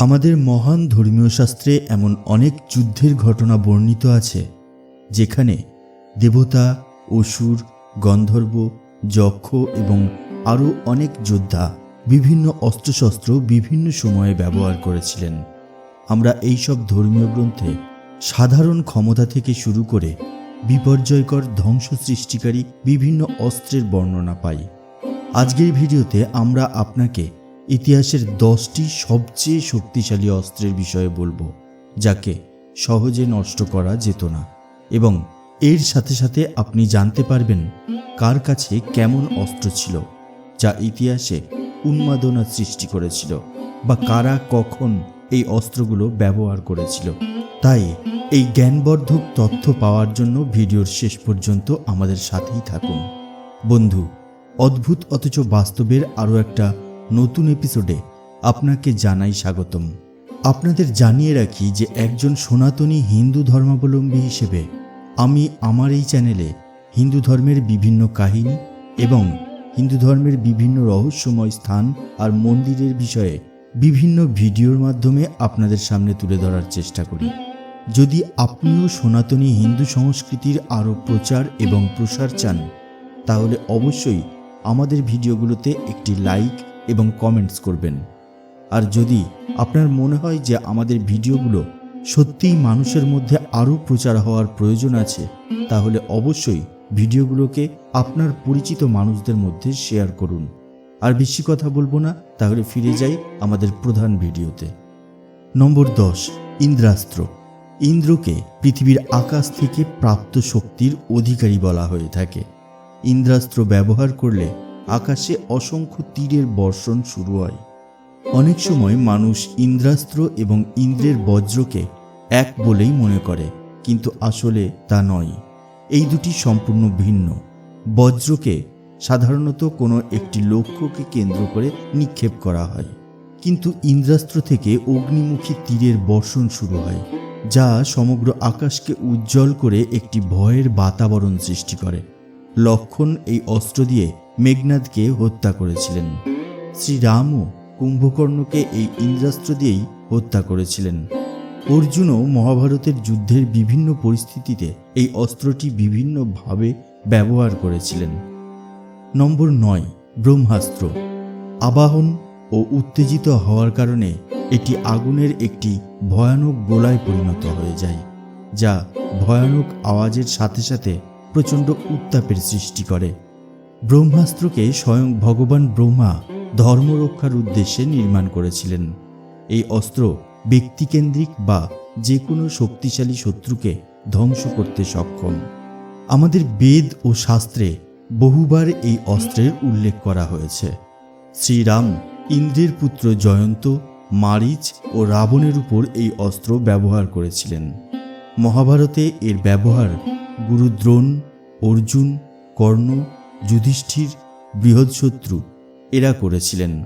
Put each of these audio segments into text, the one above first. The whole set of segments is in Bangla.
আমাদের মহান ধর্মীয় শাস্ত্রে এমন অনেক যুদ্ধের ঘটনা বর্ণিত আছে, যেখানে দেবতা, অসুর, গন্ধর্ব, যক্ষ এবং আরও অনেক যোদ্ধা বিভিন্ন অস্ত্রশস্ত্র বিভিন্ন সময়ে ব্যবহার করেছিলেন। আমরা এই সব ধর্মীয় গ্রন্থে সাধারণ ক্ষমতা থেকে শুরু করে বিপর্যয়কর ধ্বংস সৃষ্টিকারী বিভিন্ন অস্ত্রের বর্ণনা পাই। আজকের ভিডিওতে আমরা আপনাকে ইতিহাসের দশটি সবচেয়ে শক্তিশালী অস্ত্রের বিষয়ে বলব, যাকে সহজে নষ্ট করা যেত না। এবং এর সাথে সাথে আপনি জানতে পারবেন কার কাছে কেমন অস্ত্র ছিল, যা ইতিহাসে উন্মাদনা সৃষ্টি করেছিল বা কারা কখন এই অস্ত্রগুলো ব্যবহার করেছিল। তাই এই জ্ঞানবর্ধক তথ্য পাওয়ার জন্য ভিডিওর শেষ পর্যন্ত আমাদের সাথেই থাকুন। বন্ধু, অদ্ভুত অথচ বাস্তবের আরও একটা নতুন এপিসোডে আপনাকে জানাই স্বাগতম। আপনাদের জানিয়ে রাখি যে একজন সনাতনী হিন্দু ধর্মাবলম্বী হিসেবে আমি আমার এই চ্যানেলে হিন্দু ধর্মের বিভিন্ন কাহিনী এবং হিন্দু ধর্মের বিভিন্ন রহস্যময় স্থান আর মন্দিরের বিষয়ে বিভিন্ন ভিডিওর মাধ্যমে আপনাদের সামনে তুলে ধরার চেষ্টা করি। যদি আপনিও সনাতনী হিন্দু সংস্কৃতির আরও প্রচার এবং প্রসার চান, তাহলে অবশ্যই আমাদের ভিডিওগুলোতে একটি লাইক এবং কমেন্টস করবেন। আর যদি আপনার মনে হয় যে আমাদের ভিডিওগুলো সত্যিই মানুষের মধ্যে আরও প্রচার হওয়ার প্রয়োজন আছে, তাহলে অবশ্যই ভিডিওগুলোকে আপনার পরিচিত মানুষদের মধ্যে শেয়ার করুন। আর বেশি কথা বলব না, তাহলে ফিরে যাই আমাদের প্রধান ভিডিওতে। নম্বর দশ, ইন্দ্রাস্ত্র। ইন্দ্রকে পৃথিবীর আকাশ থেকে প্রাপ্ত শক্তির অধিকারী বলা হয়ে থাকে। ইন্দ্রাস্ত্র ব্যবহার করলে আকাশে অসংখ্য তীরের বর্ষণ শুরু হয়। অনেক সময় মানুষ ইন্দ্রাস্ত্র এবং ইন্দ্রের বজ্রকে এক বলেই মনে করে, কিন্তু আসলে তা নয়। এই দুটি সম্পূর্ণ ভিন্ন। বজ্রকে সাধারণত কোনো একটি লক্ষ্যকে কেন্দ্র করে নিক্ষেপ করা হয়। কিন্তু ইন্দ্রাস্ত্র থেকে অগ্নিমুখী তীরের বর্ষণ শুরু হয়, যা সমগ্র আকাশকে উজ্জ্বল করে একটি ভয়ের বাতাবরণ সৃষ্টি করে। লক্ষণ এই অস্ত্র দিয়ে মেঘনাদকে হত্যা করেছিলেন। শ্রীরামও কুম্ভকর্ণকে এই ইন্দ্রাস্ত্র দিয়েই হত্যা করেছিলেন। অর্জুনও মহাভারতের যুদ্ধের বিভিন্ন পরিস্থিতিতে এই অস্ত্রটি বিভিন্নভাবে ব্যবহার করেছিলেন। নম্বর নয়, ব্রহ্মাস্ত্র। আবাহন ও উত্তেজিত হওয়ার কারণে এটি আগুনের একটি ভয়ানক গোলায় পরিণত হয়ে যায়, যা ভয়ানক আওয়াজের সাথে সাথে প্রচণ্ড উত্তাপের সৃষ্টি করে। ব্রহ্মাস্ত্রকে স্বয়ং ভগবান ব্রহ্মা ধর্ম রক্ষার উদ্দেশ্যে নির্মাণ করেছিলেন। এই অস্ত্র ব্যক্তিকেন্দ্রিক বা যে কোনো শক্তিশালী শত্রুকে ধ্বংস করতে সক্ষম। আমাদের বেদ ও শাস্ত্রে বহুবার এই অস্ত্রের উল্লেখ করা হয়েছে। শ্রীরাম ইন্দ্রের পুত্র জয়ন্ত, মারিচ ও রাবণের উপর এই অস্ত্র ব্যবহার করেছিলেন। মহাভারতে এর ব্যবহার গুরু দ্রোণ অর্জুন, কর্ণ যুধিষ্ঠির বৃহৎশত্রু, এরা করেছিলেন।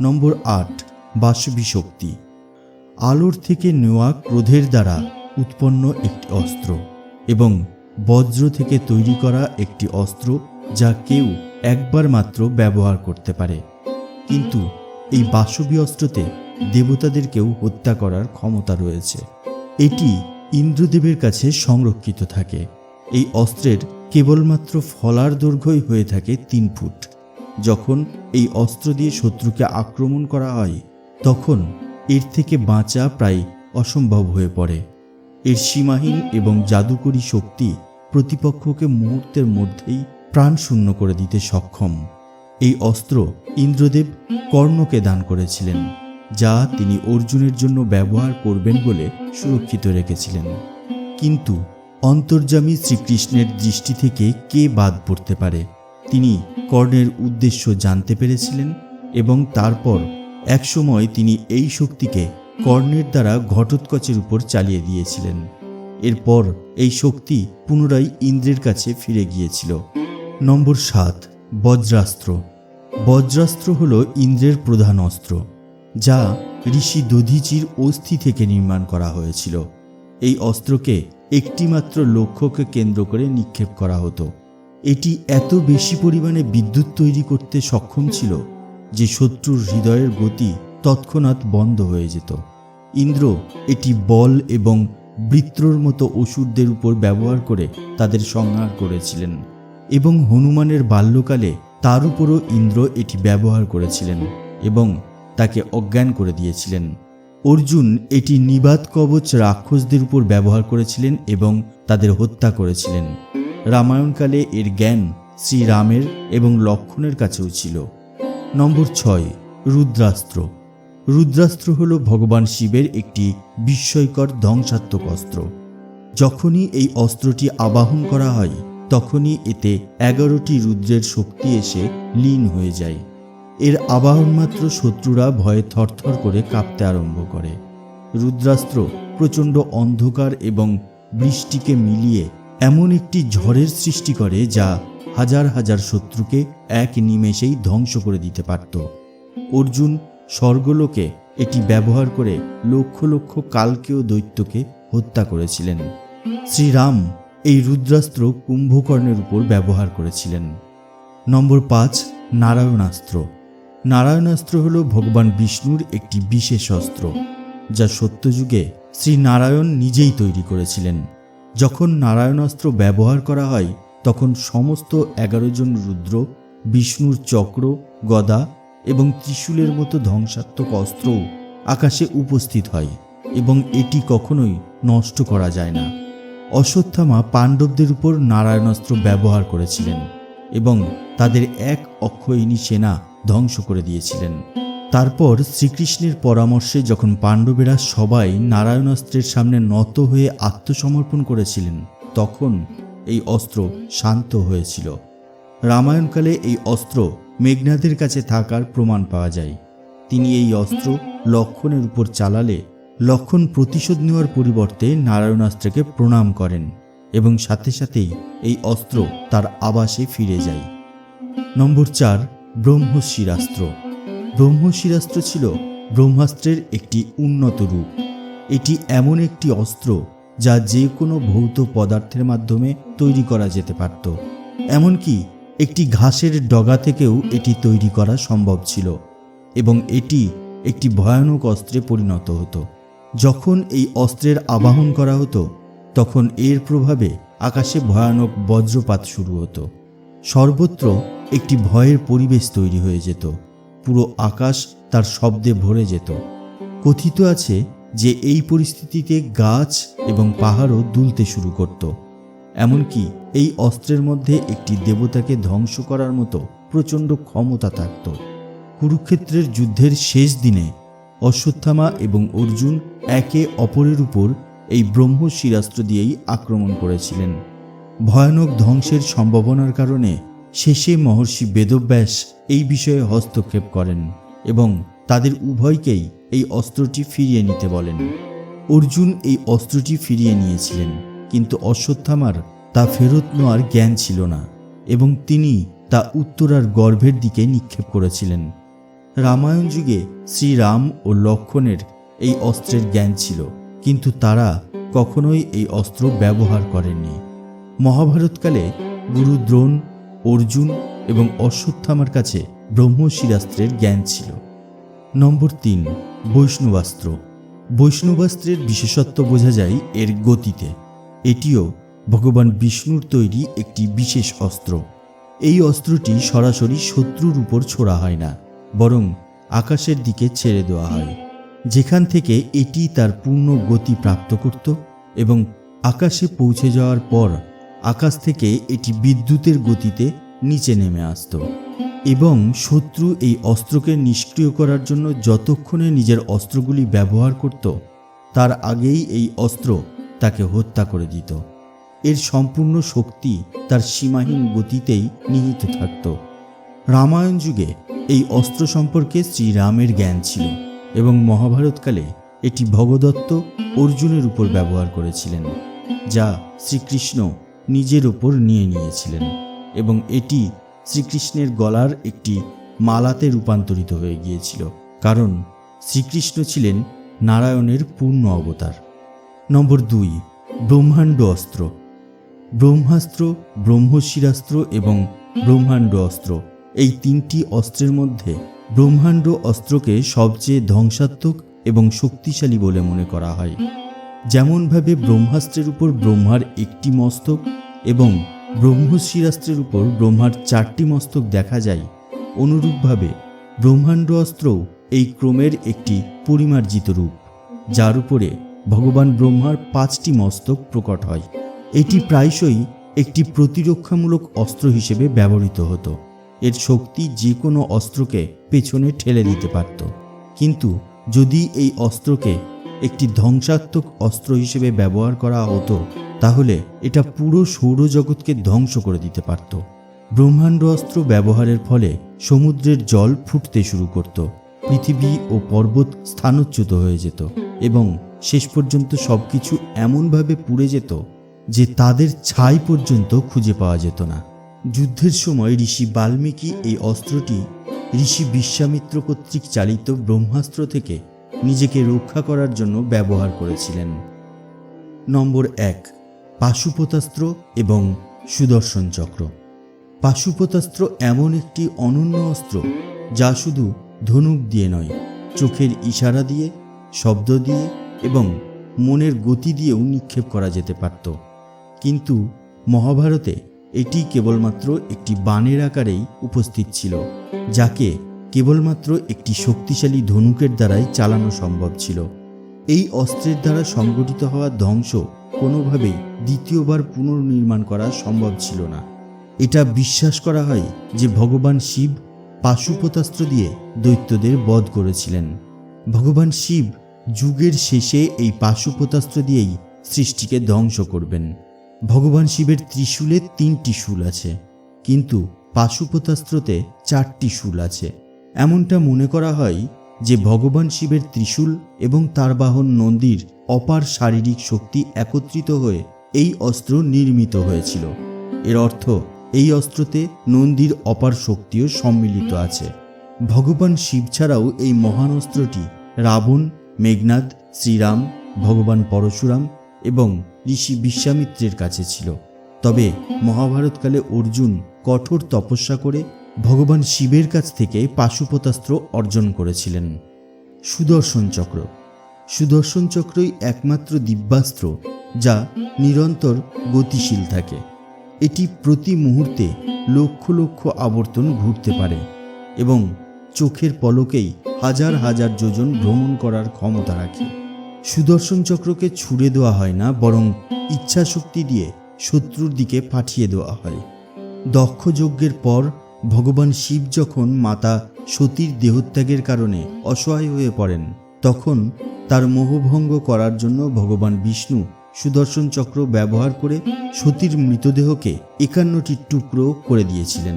নম্বর আট বাসবী শক্তি আলোর থেকে নেওয়া ক্রোধের দ্বারা উৎপন্ন একটি অস্ত্র এবং বজ্র থেকে তৈরি করা একটি অস্ত্র যা কেউ একবার মাত্র ব্যবহার করতে পারে। কিন্তু এই বাসবী অস্ত্রতে দেবতাদেরকেও হত্যা করার ক্ষমতা রয়েছে। এটি ইন্দ্রদেবের কাছে সংরক্ষিত থাকে। এই অস্ত্রের কেবলমাত্র ফলার দৈর্ঘ্যই হয়ে থাকে তিন ফুট। যখন এই অস্ত্র দিয়ে শত্রুকে আক্রমণ করা হয়, তখন এর থেকে বাঁচা প্রায় অসম্ভব হয়ে পড়ে। এর সীমাহীন এবং জাদুকরী শক্তি প্রতিপক্ষকে মুহূর্তের মধ্যেই প্রাণ শূন্য করে দিতে সক্ষম। এই অস্ত্র ইন্দ্রদেব কর্ণকে দান করেছিলেন, যা তিনি অর্জুনের জন্য ব্যবহার করবেন বলে সুরক্ষিত রেখেছিলেন। কিন্তু অন্তর্যামী শ্রীকৃষ্ণের দৃষ্টি থেকে কে বাদ পড়তে পারে? তিনি কর্ণের উদ্দেশ্য জানতে পেরেছিলেন এবং তারপর একসময় তিনি এই শক্তিকে কর্ণের দ্বারা ঘটোৎকচের উপর চালিয়ে দিয়েছিলেন। এরপর এই শক্তি পুনরায় ইন্দ্রের কাছে ফিরে গিয়েছিল। নম্বর সাত, বজ্রাস্ত্র। বজ্রাস্ত্র হল ইন্দ্রের প্রধান অস্ত্র, যা ঋষি দধিচির অস্থি থেকে নির্মাণ করা হয়েছিল। এই অস্ত্রকে একটিমাত্র লক্ষ্যকে কেন্দ্র করে নিক্ষেপ করা হতো। এটি এত বেশি পরিমাণে বিদ্যুৎ তৈরি করতে সক্ষম ছিল যে শত্রুর হৃদয়ের গতি তৎক্ষণাৎ বন্ধ হয়ে যেত। ইন্দ্র এটি বল এবং বৃত্রর মতো অসুরদের উপর ব্যবহার করে তাদের সংহার করেছিলেন এবং হনুমানের বাল্যকালে তার উপরও ইন্দ্র এটি ব্যবহার করেছিলেন এবং তাকে অজ্ঞান করে দিয়েছিলেন। অর্জুন এটি নিবাদ কবচ রাক্ষসদের উপর ব্যবহার করেছিলেন এবং তাদের হত্যা করেছিলেন। রামায়ণকালে এর জ্ঞান শ্রীরামের এবং লক্ষণের কাছেও ছিল। নম্বর ছয়, রুদ্রাস্ত্র। রুদ্রাস্ত্র হল ভগবান শিবের একটি বিস্ময়কর ধ্বংসাত্মক অস্ত্র। যখনই এই অস্ত্রটি আবাহন করা হয়, তখনই এতে এগারোটি রুদ্রের শক্তি এসে লীন হয়ে যায়। এর আবাহন মাত্র শত্রুরা ভয়ে থরথর করে কাঁপতে আরম্ভ করে। রুদ্রাস্ত্র প্রচণ্ড অন্ধকার এবং বৃষ্টিকে মিলিয়ে এমন একটি ঝড়ের সৃষ্টি করে যা হাজার হাজার শত্রুকে এক নিমেষেই ধ্বংস করে দিতে পারত। অর্জুন স্বর্গলোকে এটি ব্যবহার করে লক্ষ লক্ষ কালকেয় দৈত্যকে হত্যা করেছিলেন। শ্রীরাম এই রুদ্রাস্ত্র কুম্ভকর্ণের উপর ব্যবহার করেছিলেন। নম্বর পাঁচ, নারায়ণাস্ত্র। নারায়ণাস্ত্র হল ভগবান বিষ্ণুর একটি বিশেষ অস্ত্র, যা সত্যযুগে শ্রী নারায়ণ নিজেই তৈরি করেছিলেন। যখন নারায়ণাস্ত্র ব্যবহার করা হয়, তখন সমস্ত এগারো জন রুদ্র, বিষ্ণুর চক্র, গদা এবং ত্রিশূলের মতো ধ্বংসাত্মক অস্ত্রও আকাশে উপস্থিত হয় এবং এটি কখনোই নষ্ট করা যায় না। অশ্বত্থামা পাণ্ডবদের উপর নারায়ণাস্ত্র ব্যবহার করেছিলেন এবং তাদের এক অক্ষয়িনী সেনা ধ্বংস করে দিয়েছিলেন। তারপর শ্রীকৃষ্ণের পরামর্শে যখন পাণ্ডবেরা সবাই নারায়ণাস্ত্রের সামনে নত হয়ে আত্মসমর্পণ করেছিলেন, তখন এই অস্ত্র শান্ত হয়েছিল। রামায়ণকালে এই অস্ত্র মেঘনাদের কাছে থাকার প্রমাণ পাওয়া যায়। তিনি এই অস্ত্র লক্ষণের উপর চালালে লক্ষণ প্রতিশোধ নেওয়ার পরিবর্তে নারায়ণাস্ত্রকে প্রণাম করেন এবং সাথে সাথেই এই অস্ত্র তার আবাসে ফিরে যায়। নম্বর চার ব্রহ্মশিরাস্ত্র। ব্রহ্মশিরাস্ত্র ছিল ব্রহ্মাস্ত্রের একটি উন্নত রূপ। এটি এমন একটি অস্ত্র যা যে কোনো ভৌত পদার্থের মাধ্যমে তৈরি করা যেতে পারত। এমনকি একটি ঘাসের ডগা থেকেও এটি তৈরি করা সম্ভব ছিল এবং এটি একটি ভয়ানক অস্ত্রে পরিণত হতো। যখন এই অস্ত্রের আবাহন করা হতো, তখন এর প্রভাবে আকাশে ভয়ানক বজ্রপাত শুরু হতো। সর্বত্র একটি ভয়ের পরিবেশ তৈরি হয়ে যেত। পুরো আকাশ তার শব্দে ভরে যেত। কথিত আছে যে এই পরিস্থিতিতে গাছ এবং পাহাড়ও দুলতে শুরু করত। এমনকি এই অস্ত্রের মধ্যে একটি দেবতাকে ধ্বংস করার মতো প্রচণ্ড ক্ষমতা থাকত। কুরুক্ষেত্রের যুদ্ধের শেষ দিনে অশ্বত্থামা এবং অর্জুন একে অপরের উপর এই ব্রহ্মশিরাস্ত্র দিয়েই আক্রমণ করেছিলেন। ভয়ানক ধ্বংসের সম্ভাবনার কারণে শেষে মহর্ষি বেদব্যাস এই বিষয়ে হস্তক্ষেপ করেন এবং তাদের উভয়কেই এই অস্ত্রটি ফিরিয়ে নিতে বলেন। অর্জুন এই অস্ত্রটি ফিরিয়ে নিয়েছিলেন, কিন্তু অশ্বত্থামার তা ফেরত নেওয়ার জ্ঞান ছিল না এবং তিনি তা উত্তরার গর্ভের দিকে নিক্ষেপ করেছিলেন। রামায়ণ যুগে শ্রীরাম ও লক্ষণের এই অস্ত্রের জ্ঞান ছিল, কিন্তু তারা কখনোই এই অস্ত্র ব্যবহার করেননি। মহাভারতকালে গুরু দ্রোণ অর্জুন এবং অশ্বত্থামার কাছে ব্রহ্মশিরাস্ত্রের জ্ঞান ছিল। নম্বর তিন, বৈষ্ণবাস্ত্র। বৈষ্ণবাস্ত্রের বিশেষত্ব বোঝা যায় এর গতিতে। এটিও ভগবান বিষ্ণুর তৈরি একটি বিশেষ অস্ত্র। এই অস্ত্রটি সরাসরি শত্রুর উপর ছোড়া হয় না, বরং আকাশের দিকে ছেড়ে দেওয়া হয়। যেখান থেকে এটি তার পূর্ণ গতি প্রাপ্ত করত এবং আকাশে পৌঁছে যাওয়ার পর আকাশ থেকে এটি বিদ্যুতের গতিতে নিচে নেমে আসত। এবং শত্রু এই অস্ত্রকে নিষ্ক্রিয় করার জন্য যতক্ষণে নিজের অস্ত্রগুলি ব্যবহার করত, তার আগেই এই অস্ত্র তাকে হত্যা করে দিত। এর সম্পূর্ণ শক্তি তার সীমাহীন গতিতেই নিহিত থাকত। রামায়ণ যুগে এই অস্ত্র সম্পর্কে শ্রীরামের জ্ঞান ছিল এবং মহাভারতকালে এটি ভগদত্ত অর্জুনের উপর ব্যবহার করেছিলেন, যা শ্রীকৃষ্ণ নিজের ওপর নিয়ে নিয়েছিলেন এবং এটি শ্রীকৃষ্ণের গলার একটি মালাতে রূপান্তরিত হয়ে গিয়েছিল, কারণ শ্রীকৃষ্ণ ছিলেন নারায়ণের পূর্ণ অবতার। নম্বর দুই, ব্রহ্মাণ্ড অস্ত্র। ব্রহ্মাস্ত্র, ব্রহ্মশিরাস্ত্র এবং ব্রহ্মাণ্ড অস্ত্র, এই তিনটি অস্ত্রের মধ্যে ব্রহ্মাণ্ড অস্ত্রকে সবচেয়ে ধ্বংসাত্মক এবং শক্তিশালী বলে মনে করা হয়। যেমনভাবে ব্রহ্মাস্ত্রের উপর ব্রহ্মার একটি মস্তক এবং ব্রহ্মশিরাস্ত্রের উপর ব্রহ্মার চারটি মস্তক দেখা যায়, অনুরূপভাবে ব্রহ্মাণ্ড অস্ত্রও এই ক্রমের একটি পরিমার্জিত রূপ, যার উপরে ভগবান ব্রহ্মার পাঁচটি মস্তক প্রকট হয়। এটি প্রায়শই একটি প্রতিরক্ষামূলক অস্ত্র হিসেবে ব্যবহৃত হতো। এর শক্তি যে কোনো অস্ত্রকে পেছনে ঠেলে দিতে পারত। কিন্তু যদি এই অস্ত্রকে একটি ধ্বংসাত্মক অস্ত্র হিসেবে ব্যবহার করা হতো, তাহলে এটা পুরো সৌরজগৎকে ধ্বংস করে দিতে পারত। ব্রহ্মাণ্ড অস্ত্র ব্যবহারের ফলে সমুদ্রের জল ফুটতে শুরু করত, পৃথিবী ও পর্বত স্থানচ্যুত হয়ে যেত এবং শেষ পর্যন্ত সবকিছু এমনভাবে পুড়ে যেত যে তাদের ছাই পর্যন্ত খুঁজে পাওয়া যেত না। যুদ্ধের সময় ঋষি বাল্মীকি এই অস্ত্রটি ঋষি বিশ্বামিত্র কর্তৃক চালিত ব্রহ্মাস্ত্র থেকে নিজেকে রক্ষা করার জন্য ব্যবহার করেছিলেন। নম্বর এক, পাশুপতাস্ত্র এবং সুদর্শন চক্র। পাশুপতাস্ত্র এমন একটি অনন্য অস্ত্র যা শুধু ধনুক দিয়ে নয়, চোখের ইশারা দিয়ে, শব্দ দিয়ে এবং মনের গতি দিয়েও নিক্ষেপ করা যেতে পারত। কিন্তু মহাভারতে এটি কেবলমাত্র একটি বানের আকারেই উপস্থিত ছিল, যাকে কেবলমাত্র একটি শক্তিশালী ধনুকের দ্বারাই চালানো সম্ভব ছিল। এই অস্ত্রের দ্বারা সংগঠিত হওয়া ধ্বংস কোনোভাবেই দ্বিতীয়বার পুনর্নির্মাণ করা সম্ভব ছিল না। এটা বিশ্বাস করা হয় যে ভগবান শিব পাশুপতাস্ত্র দিয়ে দৈত্যদের বধ করেছিলেন। ভগবান শিব যুগের শেষে এই পাশুপতাস্ত্র দিয়েই সৃষ্টিকে ধ্বংস করবেন। ভগবান শিবের ত্রিশূলে তিনটি শুল আছে, কিন্তু পাশুপতাস্ত্রতে চারটি শুল আছে। এমনটা মনে করা হয় যে ভগবান শিবের ত্রিশূল এবং তার বাহন নন্দীর অপার শারীরিক শক্তি একত্রিত হয়ে এই অস্ত্র নির্মিত হয়েছিল। এর অর্থ, এই অস্ত্রতে নন্দীর অপার শক্তিও সম্মিলিত আছে। ভগবান শিব ছাড়াও এই মহান অস্ত্রটি রাবণ, মেঘনাদ, শ্রীরাম, ভগবান পরশুরাম এবং ঋষি বিশ্বামিত্রের কাছে ছিল। তবে মহাভারতকালে অর্জুন কঠোর তপস্যা করে ভগবান শিবের কাছ থেকে পাশুপতাস্ত্র অর্জন করেছিলেন। সুদর্শন চক্র। সুদর্শন চক্রই একমাত্র দিব্যাস্ত্র যা নিরন্তর গতিশীল থাকে। এটি প্রতি মুহূর্তে লক্ষ লক্ষ আবর্তন ঘুরতে পারে এবং চোখের পলকেই হাজার হাজার যোজন ভ্রমণ করার ক্ষমতা রাখে। সুদর্শন চক্রকে ছুড়ে দেওয়া হয় না, বরং ইচ্ছা শক্তি দিয়ে শত্রুর দিকে পাঠিয়ে দেওয়া হয়। দক্ষ যজ্ঞের পর ভগবান শিব যখন মাতা সতীর দেহত্যাগের কারণে অসহায় হয়ে পড়েন, তখন তার মোহভঙ্গ করার জন্য ভগবান বিষ্ণু সুদর্শন চক্র ব্যবহার করে সতীর মৃতদেহকে একান্নটি টুকরো করে দিয়েছিলেন।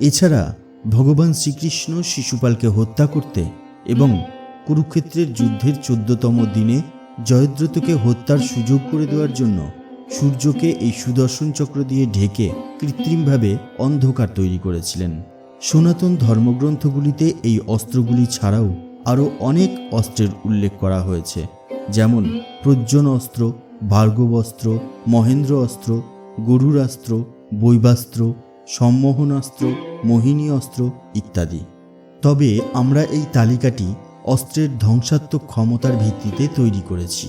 এছাড়া ভগবান শ্রীকৃষ্ণ শিশুপালকে হত্যা করতে এবং কুরুক্ষেত্রের যুদ্ধের চোদ্দতম দিনে জয়দ্রথকে হত্যার সুযোগ করে দেওয়ার জন্য সূর্যকে এই সুদর্শন চক্র দিয়ে ঢেকে কৃত্রিমভাবে অন্ধকার তৈরি করেছিলেন। সনাতন ধর্মগ্রন্থগুলিতে এই অস্ত্রগুলি ছাড়াও আরও অনেক অস্ত্রের উল্লেখ করা হয়েছে, যেমন প্রজ্জন অস্ত্র, ভার্গব অস্ত্র, মহেন্দ্র অস্ত্র, গরুর অস্ত্র, বৈবাস্ত্র সম্মোহনাস্ত্র মোহিনী অস্ত্র ইত্যাদি। তবে আমরা এই তালিকাটি অস্ত্রের ধ্বংসাত্মক ক্ষমতার ভিত্তিতে তৈরি করেছি।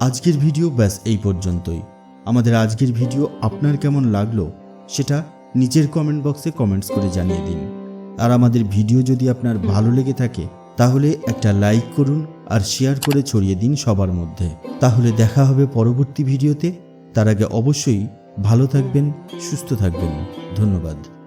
আজকের ভিডিও ব্যাস এই পর্যন্তই। আমাদের আজকের ভিডিও আপনার কেমন লাগল সেটা নিচের কমেন্ট বক্সে কমেন্টস করে জানিয়ে দিন। আর আমাদের ভিডিও যদি আপনার ভালো লেগে থাকে, তাহলে একটা লাইক করুন আর শেয়ার করে ছড়িয়ে দিন সবার মধ্যে। তাহলে দেখা হবে পরবর্তী ভিডিওতে। তার আগে অবশ্যই ভালো থাকবেন, সুস্থ থাকবেন। ধন্যবাদ।